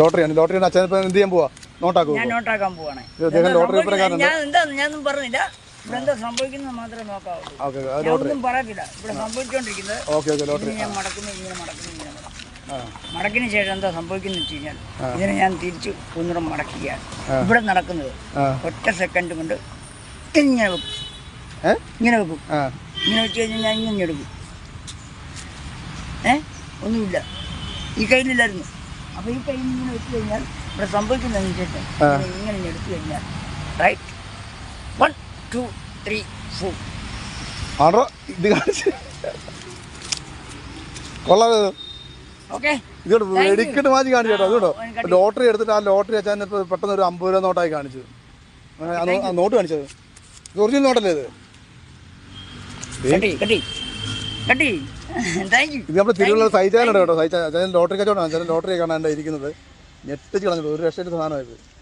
ലോട്ടറിയാണ് ലോട്ടറിയുടെ അച്ഛൻ ഇപ്പം എന്ത് ചെയ്യാൻ പോവാ? നോട്ടാക്കും ഞാൻ നോട്ടാക്കാൻ പോവാണ്. ലോട്ടറി? പ്രകാരം ഞാൻ എന്താ? ഞാനൊന്നും പറഞ്ഞില്ല. ഇവിടെ എന്താ സംഭവിക്കുന്നത് മാത്രമേ നോക്കാവുള്ളൂ ഒന്നും പറയത്തില്ല. ഇവിടെ സംഭവിച്ചുകൊണ്ടിരിക്കുന്നത് ഞാൻ മടക്കുന്നു ഇങ്ങനെ മടക്കുന്നു ഇങ്ങനെ മടക്കിന് ശേഷം എന്താ സംഭവിക്കുന്നത് വെച്ച് കഴിഞ്ഞാൽ ഇതിനെ ഞാൻ തിരിച്ച് ഒന്നുകൂടെ മടക്കുകയാണ്. ഇവിടെ നടക്കുന്നത് ഒറ്റ സെക്കൻഡ് കൊണ്ട് ഇങ്ങനെ വെക്കും. ഇങ്ങനെ വെക്കും. ഇങ്ങനെ വെച്ച് കഴിഞ്ഞാൽ ഞാൻ ഇങ്ങനെ എടുക്കും. ഏ? ഒന്നുമില്ല. ഈ കയ്യിലില്ലായിരുന്നു. അപ്പോൾ ഈ കയ്യിൽ ഇങ്ങനെ വെച്ച് കഴിഞ്ഞാൽ ഇവിടെ സംഭവിക്കുന്നതെന്ന് വെച്ചിട്ട് ഇങ്ങനെ എടുത്തു കഴിഞ്ഞാൽ right one two three four ആണോ? ഇത് കാണിച്ച്. കൊള്ളാം ഇത്. ഓക്കെ ഇതോട് വെടിക്കിട്ട് മാറ്റി കാണിച്ചു കേട്ടോ. ലോട്ടറി എടുത്തിട്ട് ആ ലോട്ടറി അച്ഛൻ ഇപ്പൊ പെട്ടെന്ന് ഒരു അമ്പത് രൂപ നോട്ടായി കാണിച്ചു. നോട്ട് കാണിച്ചത്. ഒറിജിനൽ നോട്ടല്ലേ ഇത്? കട്ടി കട്ടി ഇത് തിരുവല്ല സഹിച്ചാലുണ്ട് കേട്ടോ. സഹിച്ചാൽ ലോട്ടറി കച്ചവടമാണ്. ലോട്ടറി കാണാണ്ട് ഇരിക്കുന്നത്. ഞെട്ടിച്ച് കളഞ്ഞത് ഒരു രക്ഷയുടെ സാധനമായത്.